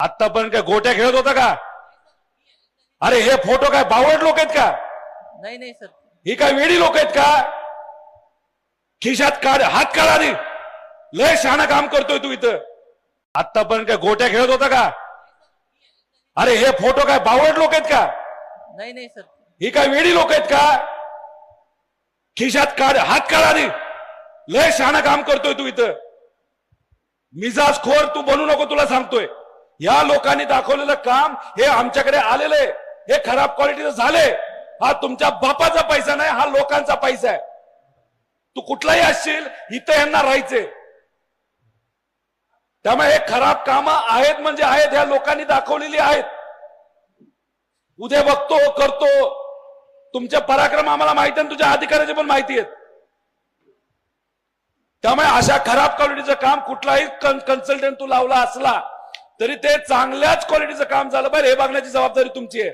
आतापर्यंत काय गोट्या खेळत होता का? अरे हे फोटो काय बावड लोक आहेत का? नाही नाही सर. ही काय वेडी लोक आहेत का? खिशात काढ हात काढ आधी लय शहाणा काम करतोय तू इथं. आतापर्यंत काय गोट्या खेळत होता का? अरे हे फोटो काय बावड लोक आहेत का? नाही नाही सर. ही काय वेडी लोक आहेत का? खिशात काढ हात काढ आधी लय शहाणा काम करतोय तू इथं. मिजाज खोर तू बनू नको तुला सांगतोय. या लोकांनी दाखवलेलं काम हे आमच्याकडे आलेलं आहे. हे खराब क्वालिटीचं झाले हा तुमच्या बापाचा पैसा नाही हा लोकांचा पैसा आहे. तू कुठलाही असशील इथं यांना राहायचे त्यामुळे हे खराब कामं आहेत म्हणजे आहेत ह्या लोकांनी दाखवलेली आहेत. उद्या बघतो करतो. तुमचे पराक्रम आम्हाला माहिती आहे तुझ्या अधिकाऱ्याचे पण माहिती आहेत. त्यामुळे अशा खराब क्वालिटीचं काम कुठलाही कन्सल्टंट तू लावला असला तरी ते चांगल्याच क्वालिटीचं काम झालं पाहिजे. हे बघण्याची जबाबदारी तुमची आहे.